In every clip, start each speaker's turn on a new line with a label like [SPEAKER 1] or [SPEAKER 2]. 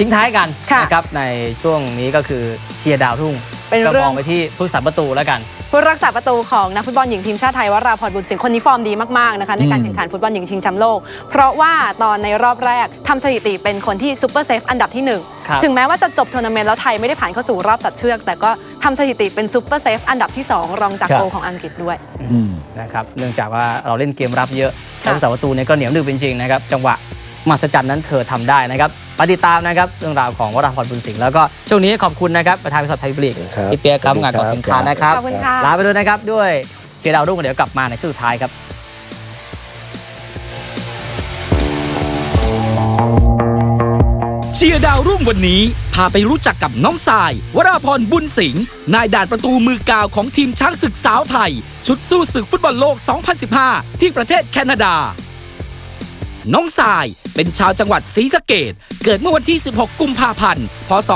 [SPEAKER 1] ทิ้งท้ายกัน
[SPEAKER 2] ค่ะ
[SPEAKER 1] นะครับในช่วงนี้ก็คือเชียร์ดาวรุ่ง
[SPEAKER 2] เป็น
[SPEAKER 1] ก็
[SPEAKER 2] เรื่
[SPEAKER 1] ม
[SPEAKER 2] อ
[SPEAKER 1] องงไปที่ผู้สาประตูแล้วกัน
[SPEAKER 2] ผู้รักษาประตูของนักฟุตบอลหญิงทีมชาติไทยวราพรบุญสิงห์คนนี้ฟอร์มดีมากๆนะคะในการ
[SPEAKER 3] อืม
[SPEAKER 2] แข่งขันฟุตบอลหญิงชิงแชมป์โลก เพราะว่าตอนในรอบแรกทำสถิติเป็นคนที่ซูเปอร์เซฟอันดับที่หนึ่ง
[SPEAKER 1] ครับ
[SPEAKER 2] ถึงแม้ว่าจะจบทัวร์นาเมนต์แล้วไทยไม่ได้ผ่านเข้าสู่รอบตัดเชือก แต่ก็ทำสถิติเป็นซูเปอร์เซฟอันดับที่สองรองจาก
[SPEAKER 3] ครับ
[SPEAKER 2] โกของอังกฤษด้วย
[SPEAKER 3] อืม
[SPEAKER 1] นะครับเนื่องจากว่าเราเล่นเกมรับเยอะ
[SPEAKER 2] ค่ะ
[SPEAKER 1] แล้วผู้สาประตูเนี่ยก็เหนียวหนึบจริงๆนะครับจังหวะ มหัศจรรย์นั้นเธอทำได้นะครับไปติดตามนะครับเรื่องราวของวราพรบุญสิงห์แล้วก็ช่วงนี้ขอบคุณนะครับประธานบริษัทไทยบริก
[SPEAKER 3] ครับ
[SPEAKER 1] พี่เปียกครับงานก่อสินค้านะครับ
[SPEAKER 2] ขอบคุณค่ะ
[SPEAKER 1] ลาไปด้วยนะครับด้วยเชียร์ดาวรุ่งเดี๋ยวกลับมาในช่วงสุดท้ายครับ
[SPEAKER 4] เชียร์ดาวรุ่งวันนี้พาไปรู้จักกับน้องสาย วราพรบุญสิงห์นายด่านประตูมือกาวของทีมช้างศึกสาวไทย ชุดสู้ศึกฟุตบอลโลก 2015 ที่ประเทศแคนาดา น้องสาย เป็นชาวจังหวัดศรีสะเกดเกิดเมื่อวันที่ 16 กุมภาพันธ์ พศ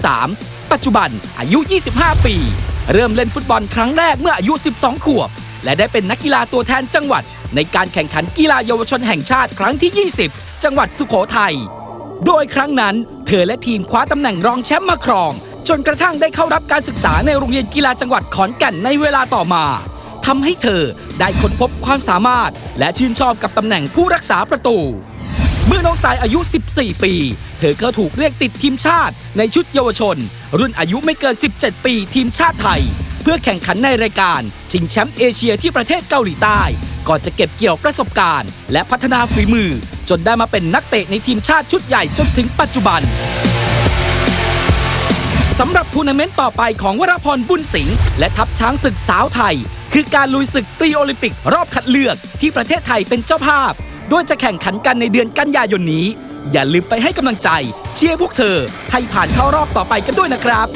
[SPEAKER 4] 2533 ปัจจุบันอายุ 25 ปี เริ่มเล่นฟุตบอลครั้งแรกเมื่ออายุ 12 ขวบ และได้เป็นนักกีฬาตัวแทนจังหวัด ในการแข่งขันกีฬาเยาวชนแห่งชาติครั้งที่ 20 จังหวัดสุโขทัย โดยครั้งนั้น เธอและทีมคว้าตำแหน่งรองแชมป์มาครอง จนกระทั่งได้เข้ารับการศึกษาในโรงเรียนกีฬาจังหวัดขอนแก่นในเวลาต่อมา ทำให้เธอได้ค้นพบความสามารถ และชื่นชอบกับตำแหน่งผู้รักษาประตู เมื่อน้องสายอายุ 14 ปี เธอก็ถูกเรียกติดทีมชาติ ในชุดเยาวชน รุ่นอายุไม่เกิน 17 ปีทีมชาติไทย เพื่อแข่งขันในรายการชิงแชมป์เอเชียที่ประเทศเกาหลีใต้ ก่อนจะเก็บเกี่ยวประสบการณ์ และพัฒนาฝีมือ จนได้มาเป็นนักเตะในทีมชาติชุดใหญ่จนถึงปัจจุบันสำหรับทัวร์นาเมนต์ต่อไปของวราพรบุญสิงห์และทัพช้างศึกสาวไทย คือการลุยศึกปรีโอลิมปิกรอบคัดเลือกที่ประเทศไทยเป็นเจ้าภาพ โดยจะแข่งขันกันในเดือนกันยายนนี้ อย่าลืมไปให้กำลังใจ เชียร์พวกเธอให้ผ่านเข้ารอบต่อไปกันด้วยนะครับ